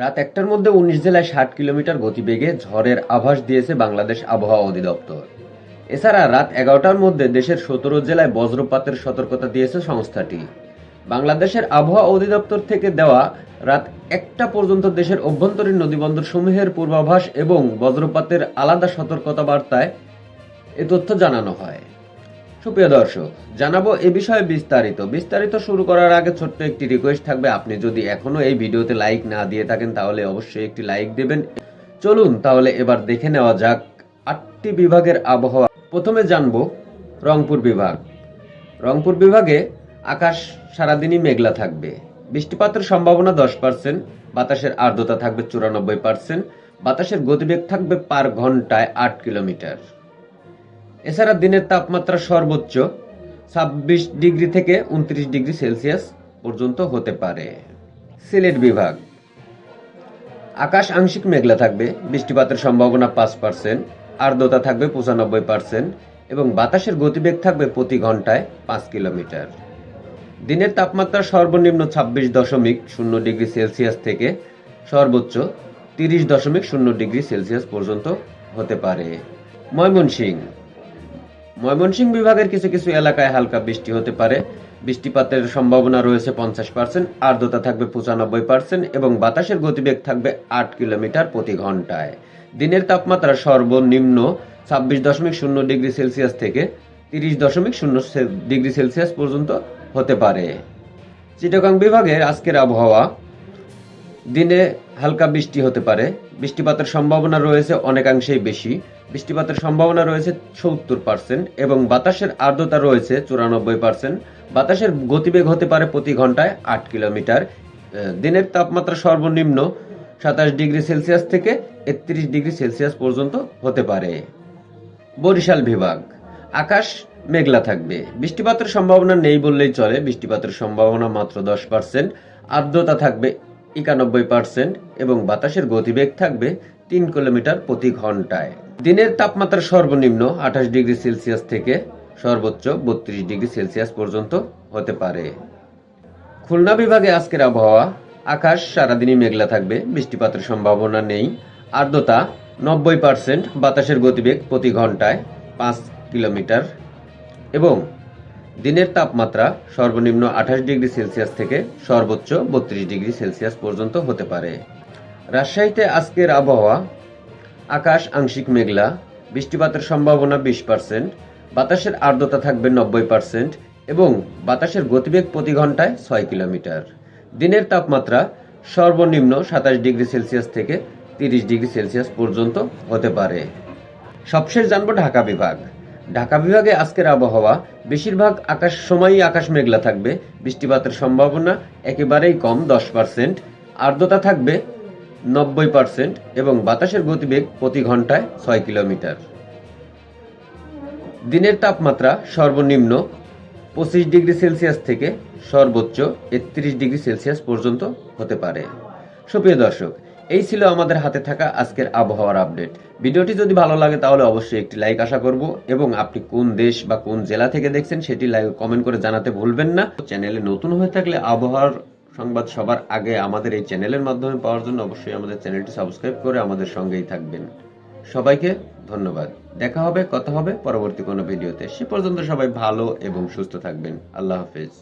রাত একটার মধ্যে উনিশ জেলায় ষাট কিলোমিটার গতিবেগে ঝড়ের আভাস দিয়েছে বাংলাদেশ আবহাওয়া অধিদপ্তর। এছাড়া রাত এগারোটার মধ্যে দেশের সতেরো জেলায় বজ্রপাতের সতর্কতা দিয়েছে সংস্থাটি। বাংলাদেশের আবহাওয়া অধিদপ্তর থেকে দেওয়া রাত একটা পর্যন্ত দেশের অভ্যন্তরীণ নদীবন্দর সমূহের পূর্বাভাস এবং বজ্রপাতের আলাদা সতর্কতা বার্তায় এ তথ্য জানানো হয়। সুপ্রিয় দর্শক, জানাব এ বিষয়ে বিস্তারিত। বিস্তারিত শুরু করার আগে ছোট্ট একটি রিকোয়েস্ট থাকবে। আপনি যদি এখনও এই ভিডিওতে লাইক না দিয়ে থাকেন, তাহলে অবশ্যই একটি লাইক দেবেন। চলুন তাহলে এবার দেখে নেওয়া যাক আটটি বিভাগের আবহাওয়া। প্রথমে জানব রংপুর বিভাগ। রংপুর বিভাগে আকাশ সারাদিনই মেঘলা থাকবে। বৃষ্টিপাতের সম্ভাবনা দশ পার্সেন্ট বাতাসের আর্দ্রতা থাকবে চুরানব্বই পার্সেন্ট বাতাসের গতিবেগ থাকবে পার ঘন্টায় আট কিলোমিটার। এছাড়া দিনের তাপমাত্রা সর্বোচ্চ ছাব্বিশ ডিগ্রি থেকে উনত্রিশ ডিগ্রি সেলসিয়াস পর্যন্ত হতে পারে। সিলেট বিভাগ। আকাশ আংশিক মেঘলা থাকবে, বৃষ্টিপাতের সম্ভাবনা পাঁচ পার্সেন্ট আর্দ্রতা থাকবে পঁচানব্বই পার্সেন্ট এবং বাতাসের গতিবেগ থাকবে প্রতি ঘন্টায় পাঁচ কিলোমিটার। দিনের তাপমাত্রা সর্বনিম্ন ছাব্বিশ দশমিক শূন্য ডিগ্রি সেলসিয়াস থেকে সর্বোচ্চ তিরিশ দশমিক শূন্য ডিগ্রি সেলসিয়াস পর্যন্ত হতে পারে। ময়মনসিংহ। ময়মনসিংহ বিভাগের কিছু কিছু এলাকায় হালকা বৃষ্টি হতে পারে। বৃষ্টিপাতের সম্ভাবনা রয়েছে পঞ্চাশ পার্সেন্ট, আর্দ্রতা থাকবে পঁচানব্বই পার্সেন্ট এবং বাতাসের গতিবেগ থাকবে আট কিলোমিটার প্রতি ঘন্টায় দিনের তাপমাত্রা সর্বনিম্ন ছাব্বিশ দশমিক শূন্য ডিগ্রি সেলসিয়াস থেকে তিরিশ দশমিক শূন্য ডিগ্রি সেলসিয়াস পর্যন্ত হতে পারে। চিটাগাং বিভাগের আজকের আবহাওয়া দিনে হালকা বৃষ্টি হতে পারে। বৃষ্টিপাতের সম্ভাবনা রয়েছে অনেকাংশেই বেশি। বৃষ্টিপাতের সম্ভাবনা রয়েছে সত্তর পার্সেন্ট এবং বাতাসের আর্দ্রতা রয়েছে চুরানব্বই পার্সেন্ট বাতাসের গতিবেগ হতে পারে প্রতি ঘন্টায় আট কিলোমিটার। দিনের তাপমাত্রা সর্বনিম্ন সাতাশ ডিগ্রি সেলসিয়াস থেকে একত্রিশ ডিগ্রি সেলসিয়াস পর্যন্ত হতে পারে। বরিশাল বিভাগ, আকাশ মেঘলা থাকবে। বৃষ্টিপাতের সম্ভাবনা নেই বললেই চলে। বৃষ্টিপাতের সম্ভাবনা মাত্র দশ পার্সেন্ট আর্দ্রতা থাকবে একানব্বই পার্সেন্ট এবং বাতাসের গতিবেগ থাকবে তিন কিলোমিটার প্রতি ঘন্টায়। দিনের তাপমাত্রা সর্বনিম্ন আঠাশ ডিগ্রি সেলসিয়াস থেকে সর্বোচ্চ বত্রিশ ডিগ্রি সেলসিয়াস পর্যন্ত হতে পারে। খুলনা বিভাগে আজকের আবহাওয়া, আকাশ সারাদিনই মেঘলা থাকবে, বৃষ্টিপাতের সম্ভাবনা নেই। আর্দ্রতা নব্বই পার্সেন্ট বাতাসের গতিবেগ প্রতি ঘন্টায় পাঁচ কিলোমিটার এবং দিনের তাপমাত্রা সর্বনিম্ন আঠাশ ডিগ্রি সেলসিয়াস থেকে সর্বোচ্চ বত্রিশ ডিগ্রি সেলসিয়াস পর্যন্ত হতে পারে। রাজশাহীতে আজকের আবহাওয়া, আকাশ আংশিক মেঘলা, বৃষ্টিপাতের সম্ভাবনা বিশ পার্সেন্ট, বাতাসের আর্দ্রতা থাকবে নব্বই পার্সেন্ট এবং বাতাসের গতিবেগ প্রতি ঘন্টায় ছয় কিলোমিটার। দিনের তাপমাত্রা সর্বনিম্ন সাতাশ ডিগ্রি সেলসিয়াস থেকে তিরিশ ডিগ্রি সেলসিয়াস পর্যন্ত হতে পারে। সবশেষ জানব ঢাকা বিভাগ। ঢাকা বিভাগে আজকের আবহাওয়া। বেশিরভাগ আকাশ সময়ই আকাশ মেঘলা থাকবে। বৃষ্টিপাতের সম্ভাবনা একেবারেই কম, দশ পার্সেন্ট আর্দ্রতা থাকবে নব্বই পার্সেন্ট এবং বাতাসের গতিবেগ প্রতি ঘন্টায় ছয় কিলোমিটার। দিনের তাপমাত্রা সর্বনিম্ন পঁচিশ ডিগ্রি সেলসিয়াস থেকে সর্বোচ্চ একত্রিশ ডিগ্রি সেলসিয়াস পর্যন্ত হতে পারে। সুপ্রিয় দর্শক এই ছিল আমাদের হাতে থাকা আজকের আবহাওয়ার আপডেট। ভিডিওটি যদি ভালো লাগে তাহলে অবশ্যই একটি লাইক আশা করব এবং আপনি কোন দেশ বা কোন জেলা থেকে দেখছেন সেটি লাইক কমেন্ট করে জানাতে ভুলবেন না। চ্যানেলে নতুন হয়ে থাকলে আবহাওয়ার সংবাদ সবার আগে আমাদের এই চ্যানেলের মাধ্যমে পাওয়ার জন্য অবশ্যই আমাদের চ্যানেলটি সাবস্ক্রাইব করে আমাদের সঙ্গেই থাকবেন। সবাইকে ধন্যবাদ। দেখা হবে, কথা হবে, পরবর্তী কোনো ভিডিওতে। সে পর্যন্ত সবাই ভালো এবং সুস্থ থাকবেন। আল্লাহ হাফেজ।